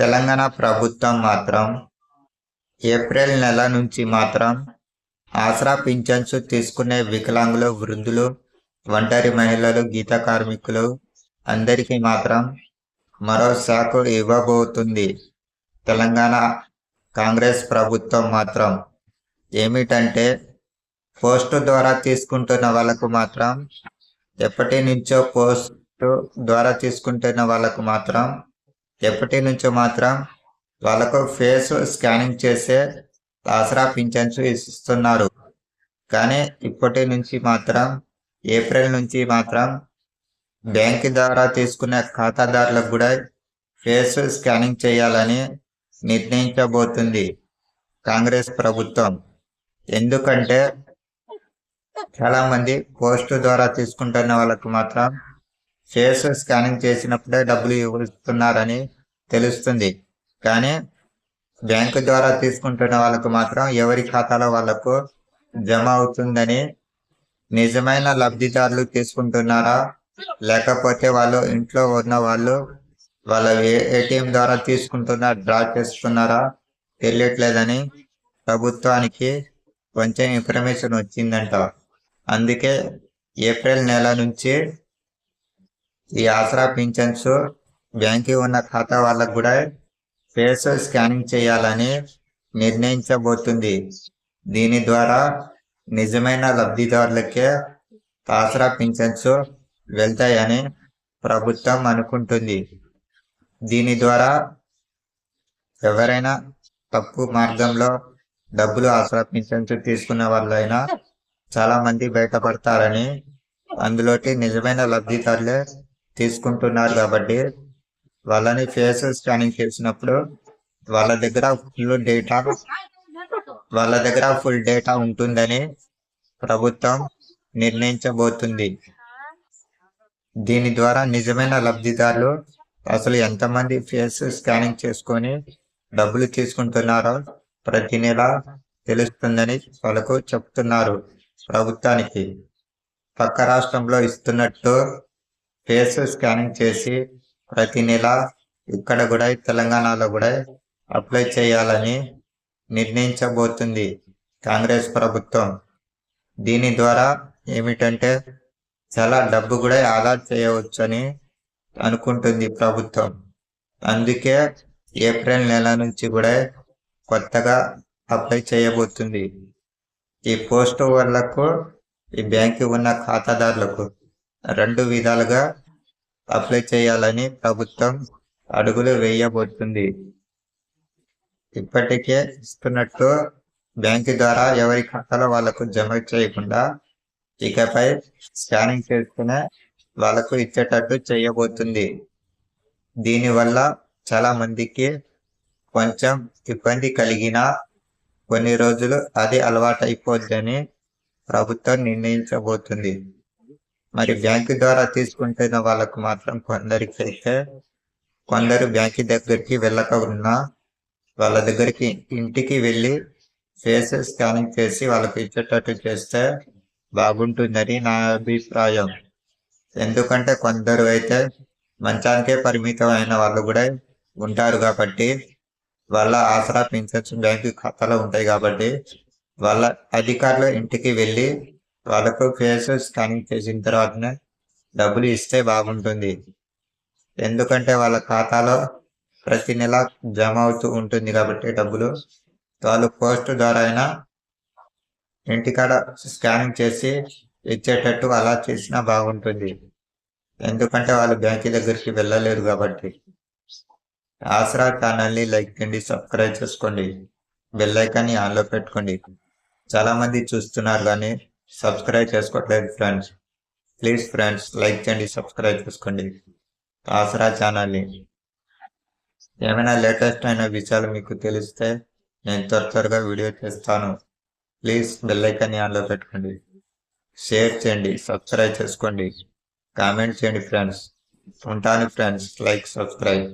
తెలంగాణ ప్రభుత్వం మాత్రం ఏప్రిల్ నెల నుంచి మాత్రం ఆసరా పింఛన్స్ తీసుకునే వికలాంగులు వృద్ధులు ఒంటరి మహిళలు గీత కార్మికులు అందరికీ మాత్రం మరో శాఖ ఇవ్వబోతుంది. తెలంగాణ కాంగ్రెస్ ప్రభుత్వం మాత్రం ఏమిటంటే పోస్టు ద్వారా తీసుకుంటున్న వాళ్ళకు మాత్రం ఎప్పటి నుంచో పోస్టు ద్వారా తీసుకుంటున్న వాళ్ళకు మాత్రం ఎప్పటి నుంచో మాత్రం వాళ్ళకు ఫేస్ స్కానింగ్ చేసే ఆసరా పింఛన్స్ ఇస్తున్నారు. కానీ ఇప్పటి నుంచి మాత్రం ఏప్రిల్ నుంచి మాత్రం బ్యాంక్ ద్వారా తీసుకునే ఖాతాదారులకు కూడా ఫేస్ స్కానింగ్ చేయాలని నిర్ణయించబోతుంది కాంగ్రెస్ ప్రభుత్వం. ఎందుకంటే చాలా మంది పోస్ట్ ద్వారా తీసుకుంటున్న వాళ్ళకు మాత్రం ఫేస్ స్కానింగ్ చేసినప్పుడే డబ్బులు ఇస్తున్నారని తెలుస్తుంది. కానీ బ్యాంకు ద్వారా తీసుకుంటున్న వాళ్ళకు మాత్రం ఎవరి ఖాతాలో వాళ్ళకు జమ అవుతుందని నిజమైన లబ్ధిదారులు తీసుకుంటున్నారా? లేకపోతే వాళ్ళు ఇంట్లో ఉన్న వాళ్ళు వాళ్ళ ఏటీఎం ద్వారా తీసుకుంటున్నా డ్రా చేస్తున్నారా? తెలియట్లేదని ప్రభుత్వానికి కొంచెం ఇన్ఫర్మేషన్ వచ్చిందంట. అందుకే ఏప్రిల్ నెల నుంచి ఈ ఆసరా పింఛన్స్ బ్యాంకి ఉన్న ఖాతా వాళ్ళకు కూడా ఫేస్ స్కానింగ్ చేయాలని నిర్ణయించబోతుంది. దీని ద్వారా నిజమైన లబ్ధిదారులకే ఆసరా పింఛన్స్ వెళ్తాయని ప్రభుత్వం అనుకుంటుంది. దీని ద్వారా ఎవరైనా తప్పు మార్గంలో డబ్బులు ఆసరా పింఛన్స్ తీసుకున్న వాళ్ళైనా చాలా మంది బయటపడతారని అందులోకి నిజమైన లబ్ధిదారులే తీసుకుంటున్నారు కాబట్టి వాళ్ళని ఫేస్ స్కానింగ్ చేసినప్పుడు వాళ్ళ దగ్గర ఫుల్ డేటా వాళ్ళ దగ్గర ఫుల్ డేటా ఉంటుందని ప్రభుత్వం నిర్ణయించబోతుంది. దీని ద్వారా నిజమైన లబ్ధిదారులు అసలు ఎంతమంది ఫేస్ స్కానింగ్ చేసుకొని డబ్బులు తీసుకుంటున్నారో ప్రతి నెల తెలుస్తుందని వాళ్ళకు చెప్తున్నారు ప్రభుత్వానికి. పక్క రాష్ట్రంలో ఇస్తున్నట్టు ఫేస్ స్కానింగ్ చేసి ప్రతి నెల ఇక్కడ కూడా తెలంగాణలో కూడా అప్లై చేయాలని నిర్ణయించబోతుంది కాంగ్రెస్ ప్రభుత్వం. దీని ద్వారా ఏమిటంటే చాలా డబ్బు కూడా ఆదా చేయవచ్చని అనుకుంటుంది ప్రభుత్వం. అందుకే ఏప్రిల్ నెల నుంచి కూడా కొత్తగా అప్లై చేయబోతుంది. ఈ పోస్ట్ వాళ్ళకు ఈ బ్యాంకు ఉన్న ఖాతాదారులకు రెండు విధాలుగా అప్లై చేయాలని ప్రభుత్వం అడుగులు వేయబోతుంది. ఇప్పటికే ఇస్తున్నట్టు బ్యాంకు ద్వారా ఎవరి ఖాతాలో వాళ్ళకు జమ చేయకుండా ఇకపై స్కానింగ్ చేసుకునే వాళ్ళకు ఇచ్చేటట్టు చేయబోతుంది. దీనివల్ల చాలా మందికి కొంచెం ఇబ్బంది కలిగిన కొన్ని రోజులు అది అలవాటు అయిపోద్దని ప్రభుత్వం నిర్ణయించబోతుంది. మరి బ్యాంకు ద్వారా తీసుకుంటున్న వాళ్ళకు మాత్రం కొందరికి అయితే కొందరు బ్యాంకు దగ్గరికి వెళ్ళక ఉన్నా వాళ్ళ దగ్గరికి ఇంటికి వెళ్ళి ఫేస్ స్కానింగ్ చేసి వాళ్ళకి ఇచ్చేటట్టు చేస్తే బాగుంటుందని నా అభిప్రాయం. ఎందుకంటే కొందరు అయితే మంచానికే పరిమితం అయిన వాళ్ళు కూడా ఉంటారు కాబట్టి వాళ్ళ ఆసరా పెన్షన్స్ బ్యాంకు ఖాతాలో ఉంటాయి కాబట్టి వాళ్ళ అధికారులు ఇంటికి వెళ్ళి వాళ్ళకు ఫేస్ స్కానింగ్ చేసిన తర్వాతనే డబ్బులు ఇస్తే బాగుంటుంది. ఎందుకంటే వాళ్ళ ఖాతాలో ప్రతి నెల జమ అవుతూ ఉంటుంది కాబట్టి డబ్బులు. వాళ్ళు పోస్ట్ ద్వారా అయినా ఇంటికాడ స్కానింగ్ చేసి ఇచ్చేటట్టు అలా చేసినా బాగుంటుంది. ఎందుకంటే వాళ్ళు బ్యాంక్ దగ్గరికి వెళ్ళలేరు కాబట్టి. ఆసరా ఛానల్ని లైక్ చేయండి సబ్స్క్రైబ్ చేసుకోండి బెల్లైకాన్ని ఆన్లో పెట్టుకోండి. చాలామంది చూస్తున్నారు కానీ సబ్స్క్రైబ్ చేసుకోవట్లేదు ఫ్రెండ్స్ ప్లీజ్ ఫ్రెండ్స్ లైక్ చేయండి సబ్స్క్రైబ్ చేసుకోండి. ఆసరా ఛానల్ని ఏమైనా లేటెస్ట్ అయిన విషయాలు మీకు తెలిస్తే నేను త్వర త్వరగా వీడియో చేస్తాను. ప్లీజ్ బెల్ ఆన్లో పెట్టుకోండి. షేర్ చేయండి సబ్స్క్రైబ్ చేసుకోండి. కామెంట్ చేయండి ఫ్రెండ్స్ ఉంటాను ఫ్రెండ్స్ లైక్ సబ్స్క్రైబ్